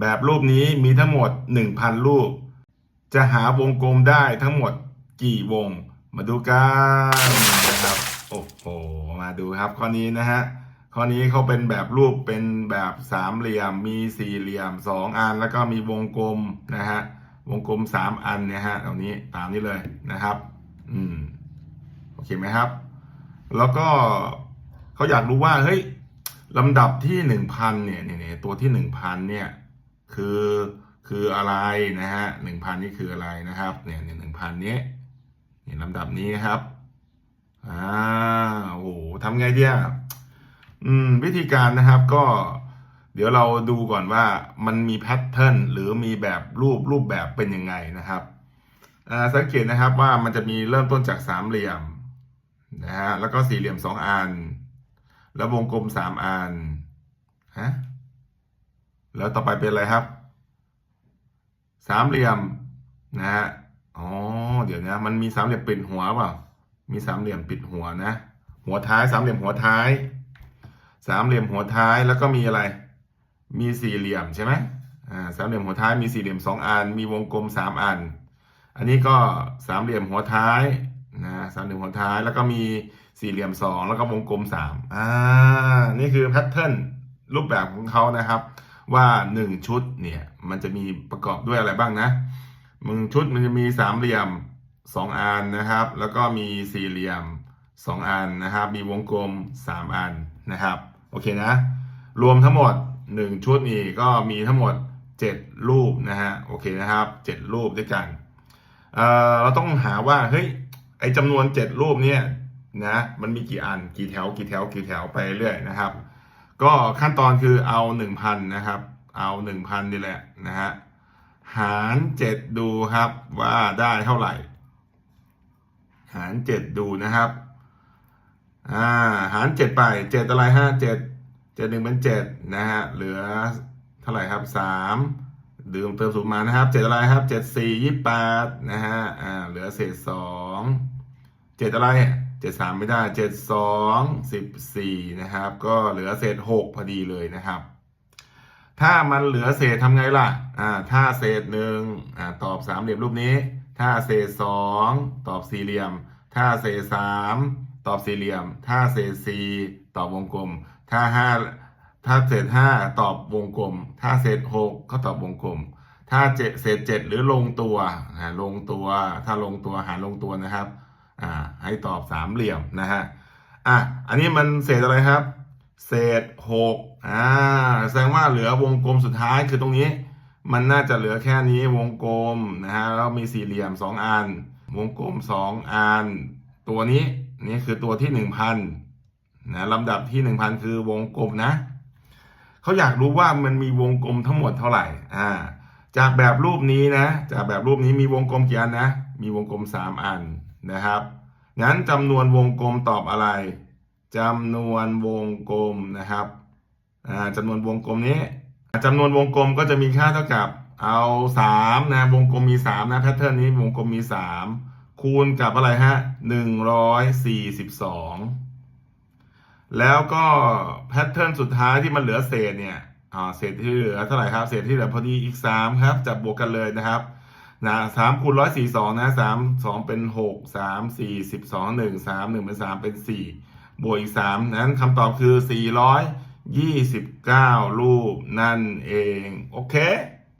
แบบรูปนี้มีทั้งหมด 1,000 รูป จะหาวงกลมได้ทั้งหมดกี่วง มาดูกันนะครับ โอ้โห มาดูครับข้อนี้นะฮะ ข้อนี้เขาเป็นแบบรูปเป็นแบบสามเหลี่ยม มีสี่เหลี่ยมสองอัน แล้วก็มีวงกลมนะฮะ วงกลมสามอันเนี่ยฮะตรงนี้ตามนี้เลยนะครับ อืม โอเคไหมครับ แล้วก็เขาอยากรู้ว่า เฮ้ยลำดับที่หนึ่งพันเนี่ยเนี่ยตัวที่หนึ่งพันเนี่ย คือคืออะไรนะฮะหนึ่งพันนี่คืออะไรนะครับ เนี่ยหนึ่งพันนี้เนี่ยลำดับนี้นะครับอ่าโอ้โหทำไงเดียอืม วิธีการนะครับก็เดี๋ยวเราดูก่อนว่ามันมีแพทเทิร์นหรือมีแบบรูปรูปแบบเป็นยังไงนะครับสังเกตนะครับว่ามันจะมีเริ่มต้นจากสามเหลี่ยมนะฮะแล้วก็สี่เหลี่ยมสองอัน แล้ววงกลมสามอันฮะ แล้วต่อไปเป็นอะไรครับ สามเหลี่ยมนะฮะอ๋อเดี๋ยวนะมันมีสามเหลี่ยมปิดหัวเปล่ามีสามเหลี่ยมปิดหัวนะ หัวท้ายสามเหลี่ยมหัวท้าย สามเหลี่ยมหัวท้ายแล้วก็มีอะไร มีสี่เหลี่ยมใช่ไหมอ่าสามเหลี่ยมหัวท้ายมีสี่เหลี่ยมสองอัน มีวงกลมสามอัน อันนี้ก็สามเหลี่ยมหัวท้ายนะสามเหลี่ยมหัวท้ายแล้วก็มีสี่เหลี่ยมสองแล้วก็วงกลมสามอ่านี่คือแพทเทิร์นรูปแบบของเขานะครับ ว่าหนึ่งชุดเนี่ยมันจะมีประกอบด้วยอะไรบ้างนะมึงชุดมันจะมีสามเหลี่ยมสองอันนะครับ แล้วก็มีสี่เหลี่ยมสองอันนะครับ มีวงกลมสามอันนะครับ โอเคนะ รวมทั้งหมดหนึ่งชุดนี่ก็มีทั้งหมดเจ็ดรูปนะฮะ โอเคนะครับเจ็ดรูปด้วยกันเเราต้องหาว่า เฮ้ย ไอจำนวนเจ็ดรูปเนี่ยนะ มันมีกี่อัน กี่แถว กี่แถว กี่แถวไปเรื่อยนะครับ ก็ขั้นตอนคือเอาหนึ่งพันนะครับ เอาหนึ่งพันนี่แหละนะฮะ หารเจ็ดดูครับว่าได้เท่าไหร่ หารเจ็ดดูนะครับ อ่า หารเจ็ดไปเจ็ดอะไรฮะเจ็ดเจ็ดหนึ่งเป็นเจ็ดนะฮะ เหลือเท่าไหร่ครับสามดื่มเติมสูตรมานะครับเจ็ดอะไรครับเจ็ดสี่ยี่แปดนะฮะ อ่า เหลือเศษสองเจ็ดอะไร เจ็ดสามไม่ได้เจ็ดสองสิบสี่นะครับ ก็เหลือเศษหกพอดีเลยนะครับ ถ้ามันเหลือเศษทำไงล่ะอ่าถ้าเศษหนึ่งอ่าตอบสามเหลี่ยมรูปนี้ ถ้าเศษสองตอบสี่เหลี่ยม ถ้าเศษสามตอบสี่เหลี่ยม ถ้าเศษสี่ตอบวงกลม ถ้าห้าถ้าเศษห้าตอบวงกลม ถ้าเศษหกก็ตอบวงกลม ถ้าเจ็ดเศษเจ็ดหรือลงตัวลงตัว ถ้าลงตัวหารลงตัวนะครับ อ่าให้ตอบสามเหลี่ยมนะฮะอะอันนี้มันเศษอะไรครับ เศษหกอ่าแสดงว่าเหลือวงกลมสุดท้ายคือตรงนี้ มันน่าจะเหลือแค่นี้วงกลมนะฮะแล้วมีสี่เหลี่ยมสองอัน วงกลมสองอัน ตัวนี้นี่คือตัวที่หนึ่งพันนะลำดับที่หนึ่งพันคือวงกลมนะเขาอยากรู้ว่ามันมีวงกลมทั้งหมดเท่าไหร่อ่าจากแบบรูปนี้นะ จากแบบรูปนี้มีวงกลมกี่อันนะ มีวงกลมสามอัน นะครับ งั้นจำนวนวงกลมตอบอะไรจำนวนวงกลมนะครับอ่าจำนวนวงกลมนี้จำนวนวงกลมก็จะมีค่าเท่ากับเอาสามนะวงกลมมีสามนะแพทเทิร์นนี้วงกลมมีสามคูณกับอะไรฮะหนึ่งร้อยสี่สิบสองแล้วก็แพทเทิร์นสุดท้ายที่มันเหลือเศษเนี่ยเศษที่เหลือเท่าไหร่ครับ เศษที่เหลือพอดีอีกสามครับจับบวกกันเลยนะครับ นะสามคูณร้อยสี่สองนะสามสองเป็นหกสามสี่สิบสองหนึ่งสามหนึ่งเป็นสามเป็นสี่บวกอีกสามนั้นคำตอบคือสี่ร้อยยี่สิบเก้ารูปนั่นเอง โอเค